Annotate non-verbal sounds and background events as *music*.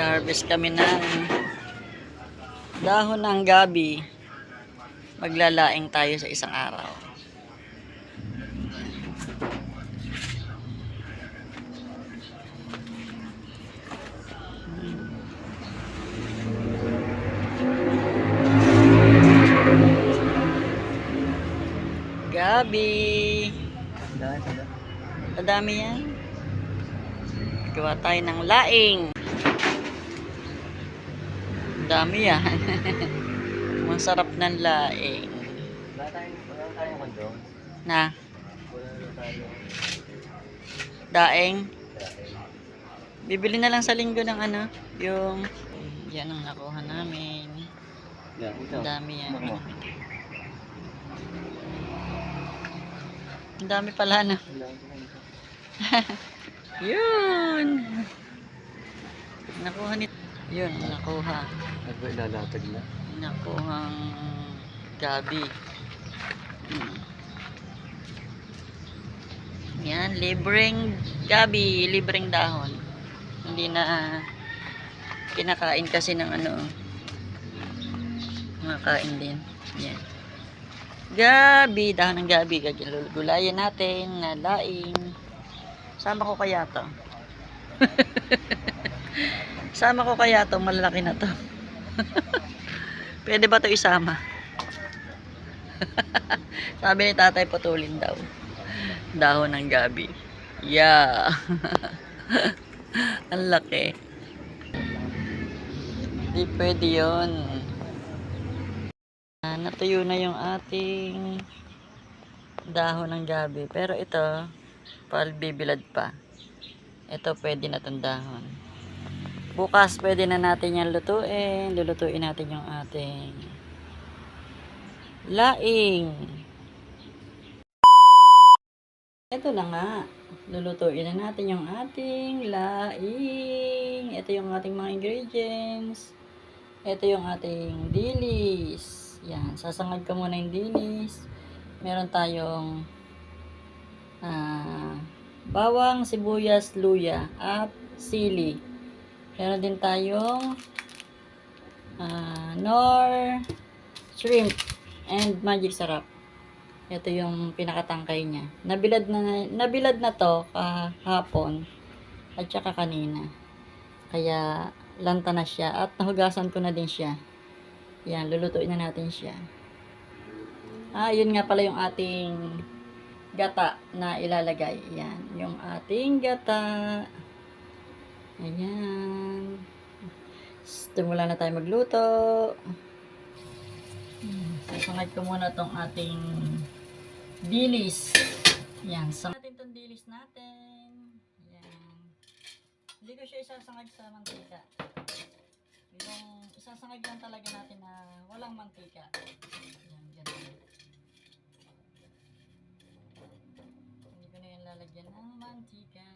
Nag-harvest kami ng dahon ng gabi. Maglalaing tayo sa isang araw. Gabi. Madami yan. Gawa tayo ng laing. Dami yan. *laughs* Masarap ng laing. Na, daing. Bibili na lang sa linggo ng ano, yung yan ang nakuha namin. Yeah, ito. Dami yan. Ang dami pala na. *laughs* Yun. Nakuha ni Yun, nakuha. Ba ilalatag na? Nakuhang gabi. Hmm. Yan, libreng gabi, libreng dahon. Hindi na kinakain kasi ng ano. Makain din. Yan. Gabi, dahon ng gabi. Gulayan natin na laing. Sama ko kaya to. *laughs* Sama ko kaya to, malalaki na to. *laughs* Pwede ba to isama? *laughs* Sabi ni tatay putulin daw. Dahon ng gabi. Yeah. *laughs* Ang laki. Hindi pwede yun. Ah, natuyo na yung ating dahon ng gabi. Pero ito, palbibilad pa. Ito pwede na itong dahon. Bukas pwede na natin yan lutuin. Lulutuin natin yung ating laing. Ito na nga. Lulutuin na natin yung ating laing. Ito yung ating mga ingredients. Ito yung ating dilis. Yan. Sasangag ka muna yung dilis. Meron tayong ah, bawang, sibuyas, luya, at sili. Meron din tayong ah, nor, shrimp, and magic sarap. Ito yung pinakatangkay niya. Nabilad na, nabilad na to kahapon at saka kanina. Kaya lanta na siya at nahugasan ko na din siya. Yan, lulutuin na natin siya. Ah, yun nga pala yung ating gata na ilalagay. Yan, yung ating gata. Ayan. Tumula na tayo magluto. Sasangad ko muna tong ating dilis. Yan. Sang natin tong dilis natin. Yan. Hindi ko siya isasangag sa mantika. Yung isasangag lang talaga natin na walang mantika. Yan, ganun. Hindi ko na yan lalagyan ng mantika.